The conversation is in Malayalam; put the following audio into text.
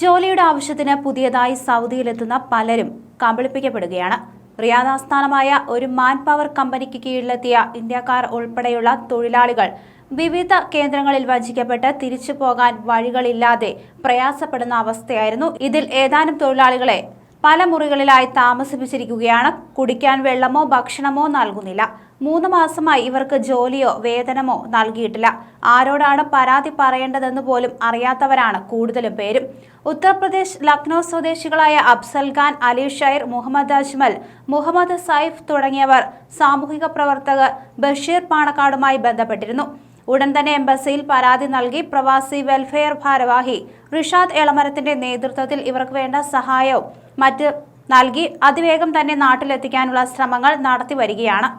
ജോലിയുടെ ആവശ്യത്തിന് പുതിയതായി സൗദിയിലെത്തുന്ന പലരും കബളിപ്പിക്കപ്പെടുകയാണ്. റിയാദ് ആസ്ഥാനമായ ഒരു മാൻ പവർ കമ്പനിക്ക് കീഴിലെത്തിയ ഇന്ത്യക്കാർ ഉൾപ്പെടെയുള്ള തൊഴിലാളികൾ വിവിധ കേന്ദ്രങ്ങളിൽ വഞ്ചിക്കപ്പെട്ട് തിരിച്ചു പോകാൻ വഴികളില്ലാതെ പ്രയാസപ്പെടുന്ന അവസ്ഥയായിരുന്നു ഇതിൽ ഏതാനും തൊഴിലാളികളെ പല മുറികളിലായി താമസിപ്പിച്ചിരിക്കുകയാണ്. കുടിക്കാൻ വെള്ളമോ ഭക്ഷണമോ നൽകുന്നില്ല. മൂന്ന് മാസമായി ഇവർക്ക് ജോലിയോ വേതനമോ നൽകിയിട്ടില്ല. ആരോടാണ് പരാതി പറയേണ്ടതെന്ന് പോലും അറിയാത്തവരാണ് കൂടുതലും പേരും. ഉത്തർപ്രദേശ് ലക്നൗ സ്വദേശികളായ അഫ്സൽ ഖാൻ അലി ഷൈർ മുഹമ്മദ് അജ്മൽ മുഹമ്മദ് സൈഫ് തുടങ്ങിയവർ സാമൂഹിക പ്രവർത്തകർ ബഷീർ പാണക്കാടുമായി ബന്ധപ്പെട്ടിരുന്നു. ഉടൻ തന്നെ എംബസിയിൽ പരാതി നൽകി പ്രവാസി വെൽഫെയർ ഭാരവാഹി റിഷാദ് എളമരത്തിന്റെ നേതൃത്വത്തിൽ ഇവർക്ക് വേണ്ട സഹായവും മറ്റ് നൽകി അതിവേഗം തന്നെ നാട്ടിലെത്തിക്കാനുള്ള ശ്രമങ്ങൾ നടത്തി വരികയാണ്.